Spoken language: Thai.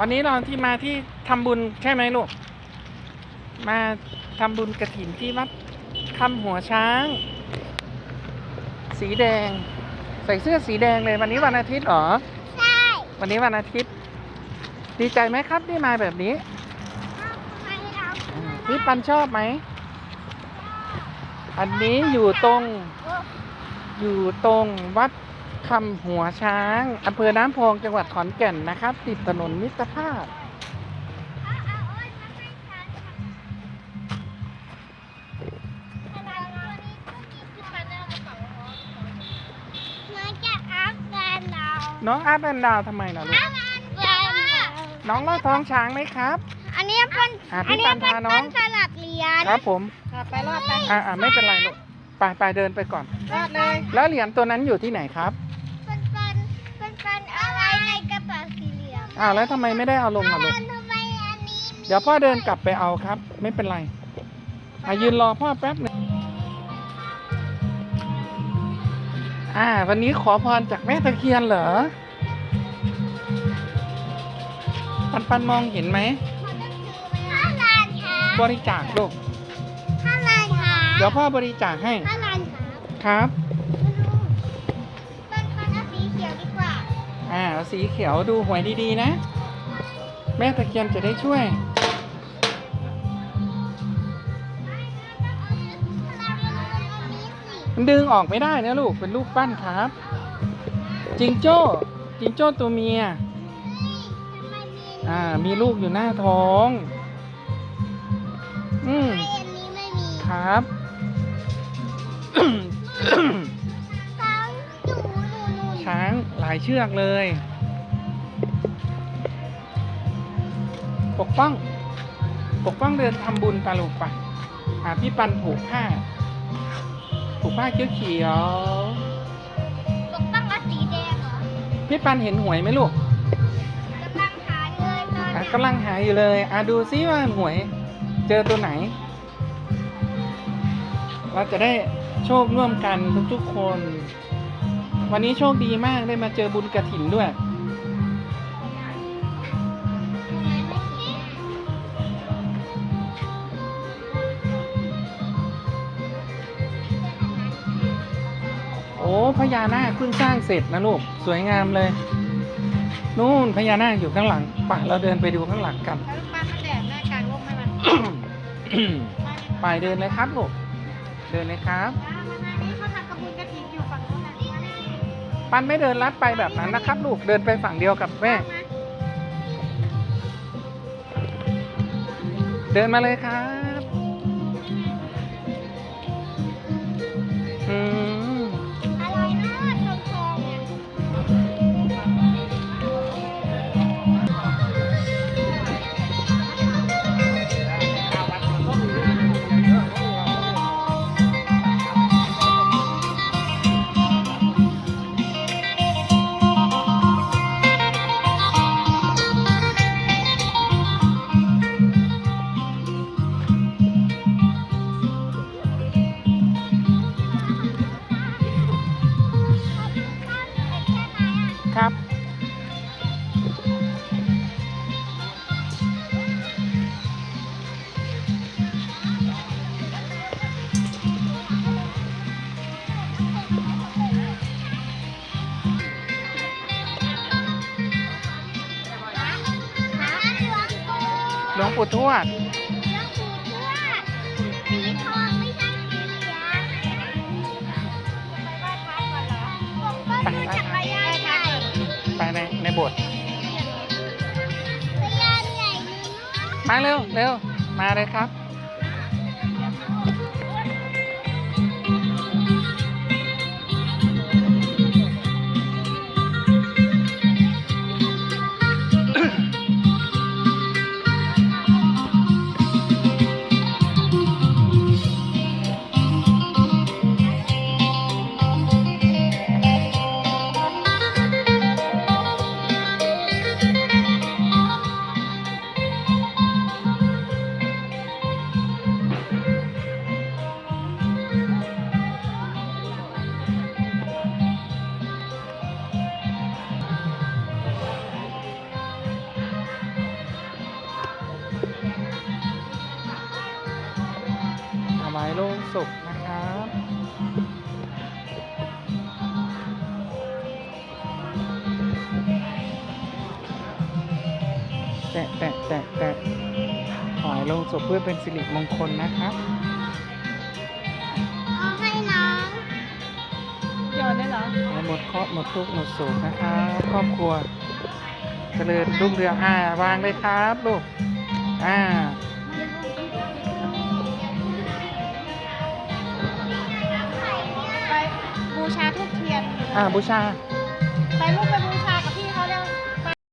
วันนี้เราที่มาที่ทำบุญใช่ไหมลูก มาทำบุญกระถินที่วัดคำหัวช้าง สีแดง ใส่เสื้อสีแดงเลย วันนี้วันอาทิตย์เหรอ ใช่ วันนี้วันอาทิตย์ ดีใจไหมครับที่มาแบบนี้ทำไมเราพี่ปันชอบไหม อันนี้อยู่ตรง อยู่ตรงวัด คำหัวช้างอำเภอน้ำพองจังหวัดขอนแก่นนะครับ ติดถนนมิตรภาพเอาเอาอ้อยมาให้ฉันอะไรตัวนี้ก็กินขึ้นมาในกระเป๋าน้องจะอัพแฟนเราน้องอาร์ตแอนดาวทำไมล่ะลูกอัพแฟนเราน้องลอดท้องช้างไหมครับ อันนี้เป็นอะพี่อันนี้ปันเป็นพาน้องปั้นสลับเหรียญครับผมไปรอดไปอ่าอ่าไม่เป็นไรลูกไปไปเดินไปก่อน รอดเลย แล้วเหรียญตัวนั้นอยู่ที่ไหนครับ องอ้าวแล้วทำไมไม่ได้เอาลงอะลูก ทำไมอันนี้มีเดี๋ยวพ่อเดินกลับไปเอาครับ ไม่เป็นไรอะยืนรอพ่อแป๊บหนึงอ่า วันนี้ขอพรจากแม่ตะเคียนเหรอ ปันปันมองเห็นไหมห้าล้านค่ะบริจาคลูกห้าล้านค่ะเดี๋ยวพ่อบริจาคให้ห้าล้านค่ะครับ อ่าสีเขียวดูหวยดีๆนะ แม่ตะเคียนจะได้ช่วย มันดึงออกไม่ได้นะลูก เป็นลูกปั้นครับ จิงโจ้ จิงโจ้ตัวเมีย อ่า มีลูกอยู่หน้าท้อง อืมครับ ช้างหลายเชือกเลย ปกป้อง ปกป้องเดินทำบุญตาลูกไปหาพี่ปันผูกผ้า ผูกผ้าเขียวเขียวปกป้องเอาสีแดงเหรอๆพี่ปันเห็นหวยไหมลูกกำลังหาเลยตอนอะนี้กำลังหาอยู่เลยอะดูซิว่าหวย เจอตัวไหน เราจะได้โชคร่วมกันทุกๆคน วันนี้โชคดีมากได้มาเจอบุญกระถินด้วย โอ้พญานาคเพิ่งสร้างเสร็จนะลูก สวยงามเลย นู่นพญานาคอยู่ข้างหลังป่ะเราเดินไปดูข้างหลังกันแล้วลูกปั้นมันแดดแม่กลางร่มให้มัน ไปเดินเลยครับลูก เดินเลยครับ ปันไม่เดินลัดไปแบบนั้นนะครับ ลูกเดินไปฝั่งเดียวกับแม่ เดินมาเลยครับ หลวงปู่ทวดหลวงปู่ทวดสีทองไม่ใช่สีเหลืองไปไหว้พระก่อนเหรอผมก็ดูจักรยานใหญ่ไปในในโบสถ์จักรยานใหญ่หนึ่งมาเร็วเร็วมาเลยครับ ศพนะครับแตะแตะแตะแตะถอยลงศพเพื่อเป็นสิริมงคลนะครับเอาให้น้องโยนได้เหรอให้หมดเคราะห์หมดทุกข์หมดโศกนะครับครอบครัวเจริญรุ่งเรืองอ่าวางเลยครับลูกอ่า อ่าบูชา ไปลูกไปบู